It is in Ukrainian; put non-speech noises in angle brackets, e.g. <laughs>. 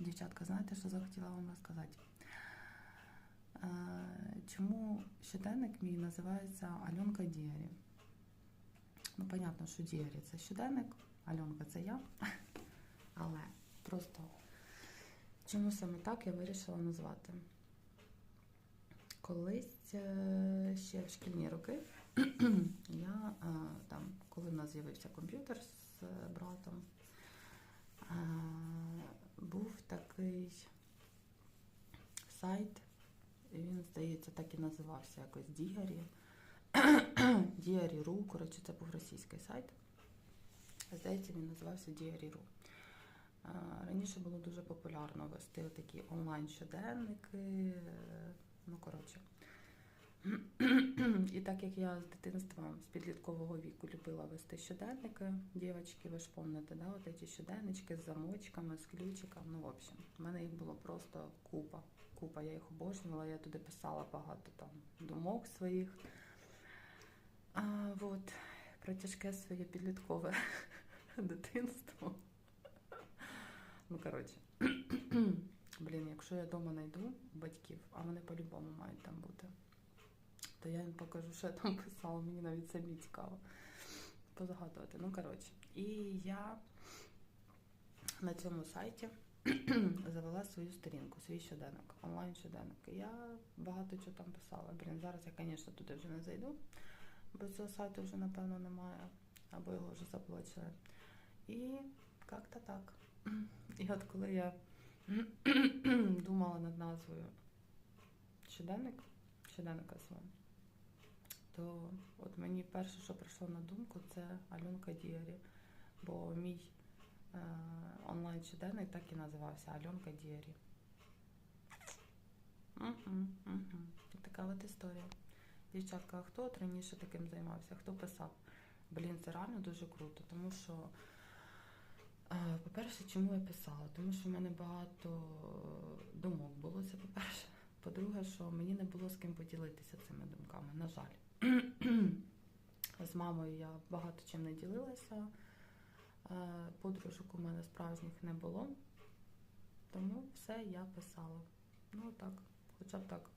Дівчатка, знаєте, що захотіла вам розказати? Е, Чому щоденник мій називається Альонка Діарі? Ну, понятно, що Діарі це щоденник, Альонка це я. Але просто чому саме так я вирішила назвати? Колись е, ще в шкільні роки <clears throat> я е, там, коли в нас з'явився комп'ютер з братом, такий сайт, він, здається, так і називався якось Діарі. <clears throat> Діарі.ру, коротше, це був російський сайт. Здається, він називався Діарі.ру. Раніше було дуже популярно вести такі онлайн-щоденники. Ну, коротше. І так як я з дитинства, з підліткового віку любила вести щоденники, дівчатки, ви ж пам'ятаєте, да, от ці щоденнички з замочками, з ключиком. Ну, в общем, в мене їх було просто купа. Купа, я їх обожнювала, я туди писала багато там думок своїх. А, от, про тяжке своє підліткове <laughs> дитинство. Ну, коротше. <clears throat> Блін, якщо я вдома знайду батьків, а вони по-любому мають там бути, то я їм покажу, що я там писала, мені навіть самі цікаво позагадувати. Ну, коротше. І я на цьому сайті <clears throat> завела свою сторінку, свій щоденник, онлайн-щоденник. Я багато чого там писала. Блін, зараз я, звісно, туди вже не зайду, бо цього сайту вже, напевно, немає, або його вже заблочили. І як-то так. І от коли я <clears throat> думала над назвою щоденник, щоденника свого, то от мені перше, що прийшло на думку, це Альонка Діарі. Бо мій е, онлайн щоденник так і називався Альонка Діарі. Така от історія. Дівчатка, а хто от раніше таким займався? Хто писав? Блін, це реально дуже круто, тому що. Е, По-перше, чому я писала? Тому що в мене багато думок було це по-перше. По-друге, що мені не було з ким поділитися цими думками, на жаль. З мамою я багато чим не ділилася. Е, Подружок у мене справжніх не було. Тому все я писала. Ну так, хоча б так.